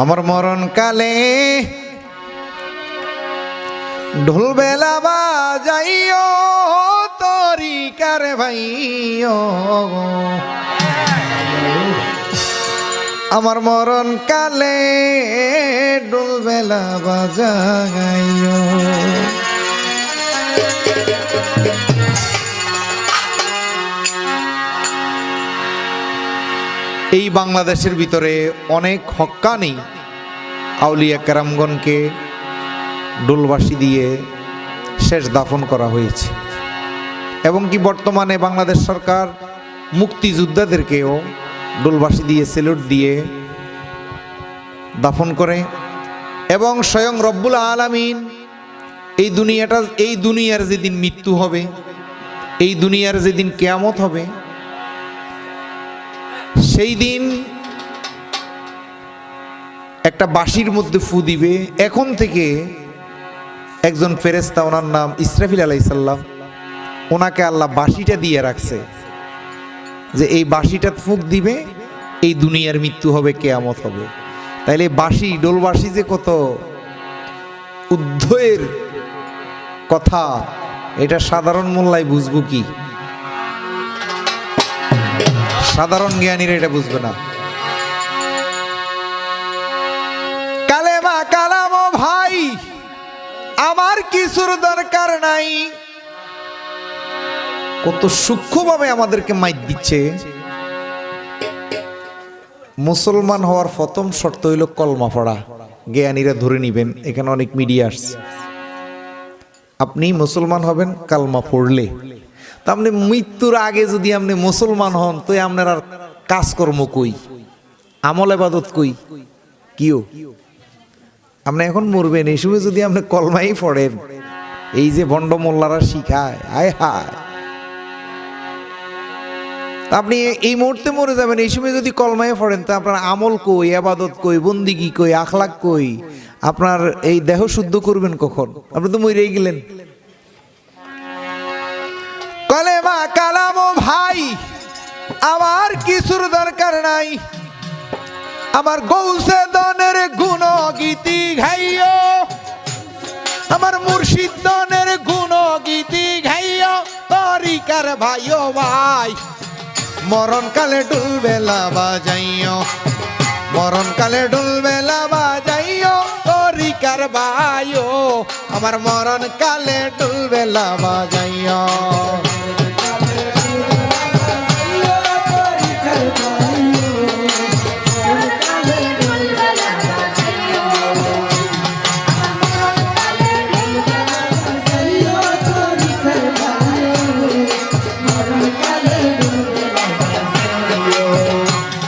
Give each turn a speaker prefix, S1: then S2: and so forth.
S1: আমার মরণ কালে ঢোল বেলা বাজাইও তরিকার ভাইও আমার মরণ কালে ঢোল বেলা বাজাইও। এই বাংলাদেশের ভিতরে অনেক হক্কানি আউলিয়া কেরামগণকে ডোলবাসী দিয়ে শেষ দাফন করা হয়েছে। এবং কি বর্তমানে বাংলাদেশ সরকার মুক্তিযোদ্ধাদেরকেও ডোলবাসী দিয়ে সেলুট দিয়ে দাফন করে এবং স্বয়ং রব্বুল আলামিন এই দুনিয়াটা, এই দুনিয়ার যেদিন মৃত্যু হবে, এই দুনিয়ার যেদিন কেয়ামত হবে সেই দিন একটা বাঁশির মধ্যে ফু দিবে। এখন থেকে একজন ফেরেস্তা ওনার নাম ইসরাফিল আলাইসাল্লাম ওনাকে আল্লাহ বাঁশিটা দিয়ে রাখছে যে এই বাঁশিটা ফুক দিবে, এই দুনিয়ার মৃত্যু হবে, কেয়ামত হবে। তাইলে বাঁশি ডোলবাঁশি যে কত উদ্ধয়ের কথা, এটা সাধারণ মোল্লায় বুঝব কি? সাধারণ জ্ঞানীরা এটা বুঝবে না। কালেমা কালাম ভাই, আমার কিছুর দরকার নাই। কত সূক্ষ্মভাবে আমাদেরকে মাইক দিচ্ছে। মুসলমান হওয়ার প্রথম শর্ত হইল কলমা পড়া। জ্ঞানীরা ধরে নিবেন, এখানে অনেক মিডিয়া আসছে। আপনি মুসলমান হবেন, কালমা পড়লে। তা মৃত্যুর আগে যদি আপনি মুসলমান হন, তো আপনার আর কাজকর্ম কই? আমল এবাদত কই? কিও? আপনি এখন মরবেন, এই সময় যদি আপনি কলমাই পড়েন, এই যে ভণ্ড মোল্লারা শিখায় আয় হায়। আপনি এই মুহূর্তে মরে যাবেন, এই সময় যদি কলমায় পড়েন, তা আপনার আমল কই আবাদত কই, বন্দিগি কই, আখলাক কই? আপনার এই দেহ শুদ্ধ করবেন কখন? আপনি তো মরেই গেলেন। কালামো ভাই, আমার কিছুর দরকার নাই। আমার গৌসে দনের গুণ গীতি ঘাইও আমার মুর্শিদ দনের গুণ গীতি ঘাইও তরিকার ভাইও ভাই মরণ কালে ডুলবেলা বাজাইও মরণ কালে ডুলবেলা বাজাইও তরিকার ভাইও আমার মরণ কালে ডুলবেলা বাজাইও